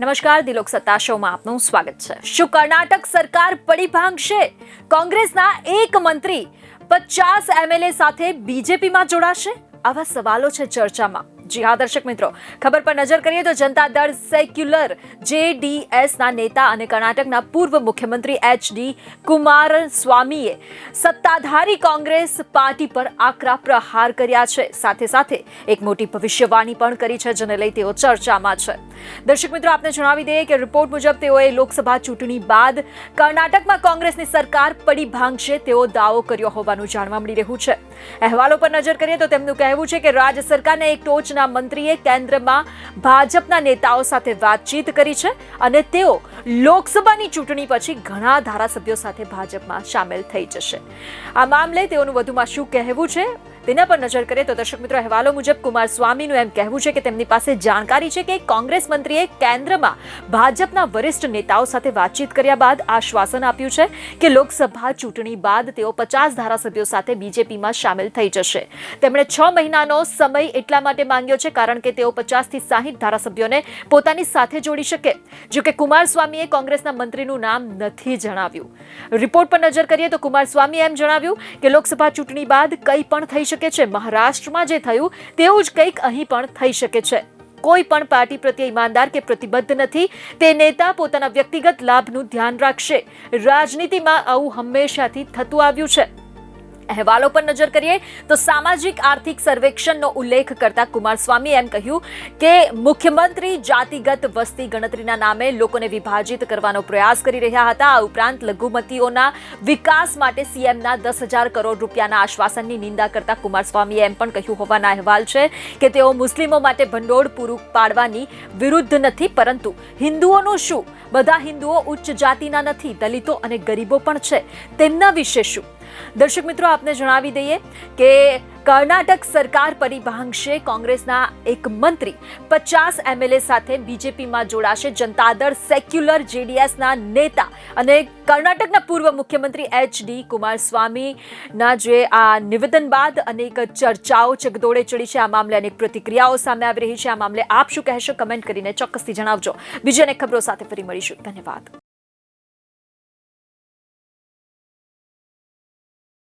નમસ્કાર, દિલોક સત્તા શોમાં આપનું સ્વાગત છે. શું કર્ણાટક સરકાર પડી ભાંગશે? કોંગ્રેસના એક મંત્રી પચાસ એમએલએ સાથે બીજેપીમાં જોડાશે? આવા સવાલો છે ચર્ચામાં. જી હા, દર્શક મિત્રો. ખબર પર નજર કરીએ તો જનતા દળ સેક્યુલર જેડીએસ ના નેતા અને કર્ણાટકના પૂર્વ મુખ્યમંત્રી એચ ડી કુમાર સ્વામીએ સત્તાધારી કોંગ્રેસ પાર્ટી પર આકરા પ્રહાર કર્યા છે. સાથે સાથે એક મોટી ભવિષ્યવાણી પણ કરી છે, જેને લઈ તેઓ ચર્ચામાં છે. દર્શક મિત્રો, આપને જણાવી દઈએ કે રિપોર્ટ મુજબ તેઓએ લોકસભા ચૂંટણી બાદ કર્ણાટકમાં કોંગ્રેસની સરકાર પડી ભાંગશે તેવો દાવો કર્યો હોવાનું જાણવા મળી રહ્યું છે. અહેવાલો પર નજર કરીએ તો તેમનું કહેવું છે કે રાજ્ય સરકારને એક ટોચના મંત્રીએ કેન્દ્રમાં ભાજપના નેતાઓ સાથે વાતચીત કરી છે અને તેઓ લોકસભાની ચૂંટણી પછી ઘણા ધારાસભ્યો સાથે ભાજપમાં સામેલ થઈ જશે. આ મામલે તેઓનું વધુમાં શું કહેવું છે, તેના પર નજર કરીએ તો દર્શક મિત્રો, અહેવાલો મુજબ કુમાર સ્વામીનું એમ કહેવું છે કે તેમની પાસે જાણકારી છે કે કોંગ્રેસ મંત્રીએ કેન્દ્રમાં ભાજપના વરિષ્ઠ નેતાઓ સાથે વાતચીત કર્યા બાદ આશ્વાસન આપ્યું છે કે લોકસભા ચૂંટણી બાદ તેઓ પચાસ ધારાસભ્યો સાથે બીજેપીમાં સામેલ થઈ જશે. તેમણે છ મહિનાનો સમય એટલા માટે માંગ્યો છે કારણ કે તેઓ પચાસથી સાહીઠ ધારાસભ્યોને પોતાની સાથે જોડી શકે. જો કે કુમાર સ્વામીએ કોંગ્રેસના મંત્રીનું નામ નથી જણાવ્યું. રિપોર્ટ પર નજર કરીએ તો કુમારસ્વામીએ એમ જણાવ્યું કે લોકસભા ચૂંટણી બાદ કંઈ પણ થઈ શકે છે. મહારાષ્ટ્રમાં જે થયું, તેવું જ કંઈક અહીં પણ થઈ શકે છે. કોઈ પણ પાર્ટી પ્રત્યે ઈમાનદાર કે પ્રતિબદ્ધ નથી. તે નેતા પોતાના વ્યક્તિગત લાભનું ધ્યાન રાખશે. રાજનીતિમાં આવું હંમેશાથી થતું આવ્યું છે. અહેવાલો પર નજર કરીએ તો સામાજિક આર્થિક સર્વેક્ષણનો ઉલ્લેખ કરતા કુમારસ્વામી એમ કહ્યું કે મુખ્યમંત્રી જાતિગત વસ્તી ગણતરીના નામે લોકોને વિભાજિત કરવાનો પ્રયાસ કરી રહ્યા હતા. આ ઉપરાંત લઘુમતીઓના વિકાસ માટે સીએમના દસ હજાર કરોડ રૂપિયાના આશ્વાસનની નિંદા કરતા કુમારસ્વામીએ એમ પણ કહ્યું હોવાના અહેવાલ છે કે તેઓ મુસ્લિમો માટે ભંડોળ પૂરું પાડવાની વિરુદ્ધ નથી, પરંતુ હિન્દુઓનું શું? બધા હિન્દુઓ ઉચ્ચ જાતિના નથી, દલિતો અને ગરીબો પણ છે. તેમના વિશે શું? દર્શક મિત્રો, આપને જણાવી દઈએ કે કર્ણાટક સરકાર પરિભાંગશે. કોંગ્રેસના એક મંત્રી પચાસ એમએલએ સાથે બીજેપીમાં જોડાશે. જનતા દળ સેક્યુલર જેડીએસના નેતા અને કર્ણાટકના પૂર્વ મુખ્યમંત્રી એચ ડી કુમારસ્વામીના જે આ નિવેદન બાદ અનેક ચર્ચાઓ ચગદોડે ચડી છે. આ મામલે અનેક પ્રતિક્રિયાઓ સામે આવી રહી છે. આ મામલે આપ શું કહેશો? કમેન્ટ કરીને ચોક્કસથી જણાવજો. બીજી અનેક ખબરો સાથે ફરી મળીશું. ધન્યવાદ.